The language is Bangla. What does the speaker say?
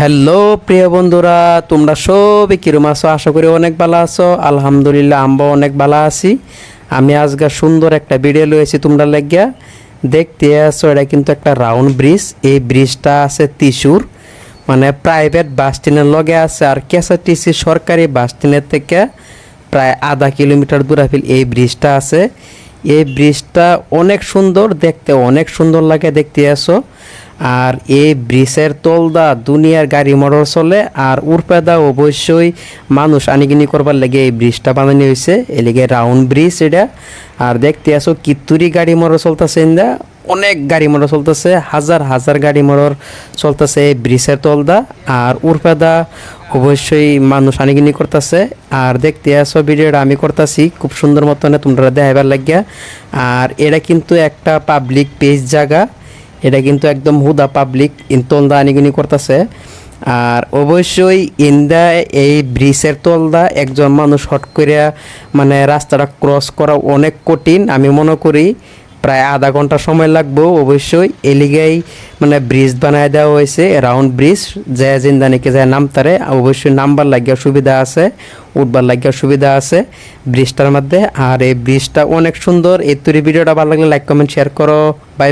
হ্যালো প্রিয় বন্ধুরা, তোমরা সবই কিরম আছো? আশা করি অনেক ভালো আছো। আলহামদুলিল্লাহ আমরা অনেক ভালো আছি। আমি আজকে সুন্দর একটা ভিডিও লয়েছি তোমরা লেগিয়া। দেখতে আছো, এটা কিন্তু একটা রাউন্ড ব্রিজ এই ব্রিজটা আছে ত্রিশুর। মানে প্রাইভেট বাস স্ট্যান্ডের লগে আছে আর কেএসআরটিসি সরকারি বাস স্ট্যান্ডের থেকে প্রায় আধা কিলোমিটার দূরাফিল এই ব্রিজটা আছে। এই ব্রিজটা অনেক সুন্দর, দেখতে অনেক সুন্দর লাগে, দেখতে আসো। আর এই ব্রিজের তলদা দুনিয়ার গাড়ি মোটর চলে, আর উরপেদা অবশ্যই মানুষ আনিগিনি করবার লাগে এই ব্রিজটা বানানো হয়েছে এলিগে রাউন্ড ব্রিজ এটা। আর দেখতে আসো কিত্তুরি গাড়ি মোটর চলতেছে ইন্দা, অনেক গাড়ি মোটর চলতেছে, হাজার হাজার গাড়ি মোটর চলতেছে এই ব্রিজের তলদা। আর উরপেদা অবশ্যই মানুষ আনিগিনি করতেছে। আর দেখতে আসো ভিডিওটা, আমি করতেছি। খুব সুন্দর মতন তোমরা দেখাবার লাগিয়া। আর এটা কিন্তু একটা পাবলিক পেজ জায়গা। এটা কিন্তু একদম হুদা পাবলিক ইন্তলদা আনিগুনি করতেছে। আর অবশ্যই ইন্দা এই ব্রিজের তলদা একজন মানুষ হট করে মানে রাস্তাটা ক্রস করা অনেক কঠিন। আমি মনে করি প্রায় আধা ঘণ্টা সময় লাগবো, অবশ্যই। এলিগাই মানে ব্রিজ বানায় দেওয়া হয়েছে রাউন্ড ব্রিজ যে জিন্দানিকে যায় নামতারে অবশ্যই নামবার লাগিয়া সুবিধা আছে, উঠবার লাগিয়া সুবিধা আছে ব্রিজটার মধ্যে। আর এই ব্রিজটা অনেক সুন্দর। এই তৈরি ভিডিওটা ভালো লাগলে লাইক কমেন্ট শেয়ার করো। Bye bye